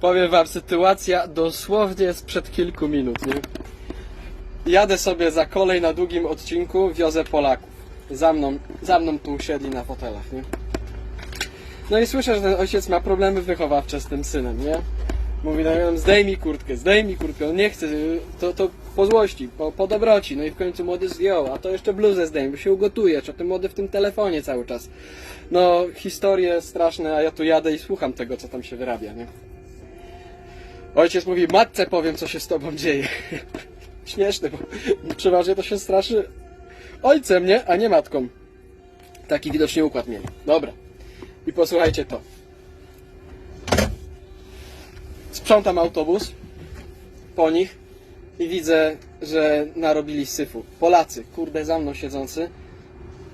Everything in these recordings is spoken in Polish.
Powiem wam, sytuacja dosłownie sprzed kilku minut, nie? Jadę sobie za kolej na długim odcinku, wiozę Polaków. Za mną, za mną tu siedli na fotelach, nie? No i słyszę, że ten ojciec ma problemy wychowawcze z tym synem, nie? Mówi, no zdejmij kurtkę, zdejmij kurtkę, on nie chce, to, to po złości, po, po dobroci, no i w końcu młody zdjął, a to jeszcze bluzę zdejmij, bo się ugotuje, czy ten młody w tym telefonie cały czas. No, historie straszne, a ja tu jadę i słucham tego, co tam się wyrabia, nie? Ojciec mówi, matce powiem, co się z tobą dzieje. Śmieszne, bo przeważnie to się straszy ojcem, nie? A nie matką. Taki widocznie układ mieli. Dobra. I posłuchajcie to. Sprzątam autobus po nich i widzę, że narobili syfu. Polacy, kurde, za mną siedzący.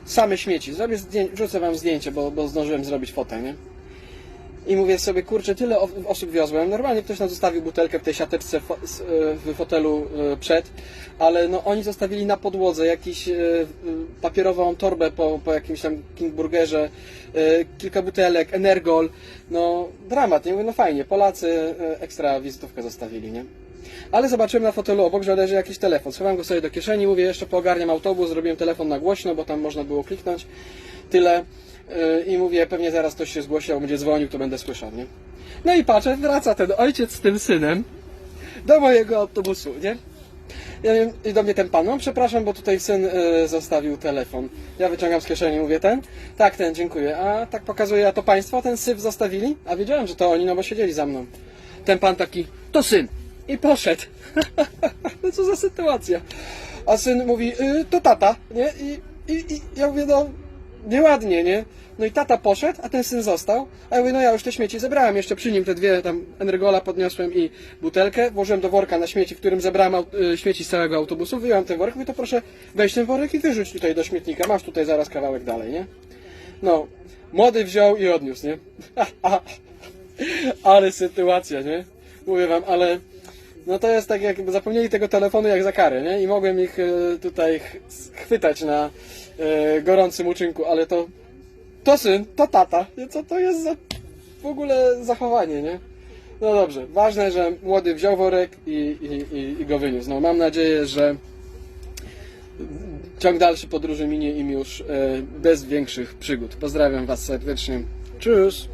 Same śmieci. Zrobię zdję- wam zdjęcie, bo, bo zdążyłem zrobić fotę, nie? I mówię sobie, kurczę, tyle osób wiozłem. Normalnie ktoś nam zostawił butelkę w tej siateczce e, w fotelu e, przed, ale no oni zostawili na podłodze jakiś e, papierową torbę po, po jakimś tam King Burgerze, e, kilka butelek, Energol. No dramat, nie? Mówię, no fajnie, Polacy ekstra wizytówkę zostawili, nie? Ale zobaczyłem na fotelu obok, że leży jakiś telefon. Schowałem go sobie do kieszeni, mówię, jeszcze poogarniam autobus, zrobiłem telefon na głośno, bo tam można było kliknąć. Tyle. Yy, I mówię, pewnie zaraz ktoś się zgłosi, albo będzie dzwonił, to będę słyszał, nie? No i patrzę, wraca ten ojciec z tym synem do mojego autobusu, nie? Ja wiem, i do mnie ten pan, no przepraszam, bo tutaj syn y, zostawił telefon. Ja wyciągam z kieszeni, mówię ten? Tak, ten, dziękuję. A tak pokazuje, a to państwo ten syf zostawili? A wiedziałem, że to oni, no bo siedzieli za mną. Ten pan taki, to syn. I poszedł. no co za sytuacja. A syn mówi, y, to tata, nie? I, i, I ja mówię, no nieładnie, nie? No i tata poszedł, a ten syn został. A ja mówię, no ja już te śmieci zebrałem, jeszcze przy nim te dwie tam energola podniosłem i butelkę, włożyłem do worka na śmieci, w którym zebrałem y, śmieci z całego autobusu, wyjąłem ten worek, mówię, to proszę weź ten worek i wyrzuć tutaj do śmietnika, masz tutaj zaraz kawałek dalej, nie? No, młody wziął i odniósł, nie? ale sytuacja, nie? Mówię wam, ale no to jest tak jakby zapomnieli tego telefonu jak za karę, nie? I mogłem ich e, tutaj ch- chwytać na e, gorącym uczynku, ale to to syn, to tata. Nie, Co to jest za w ogóle zachowanie, nie? No dobrze, ważne, że młody wziął worek i, i, i, i go wyniósł. No mam nadzieję, że ciąg dalszy podróży minie im już e, bez większych przygód. Pozdrawiam Was serdecznie. Tschüss!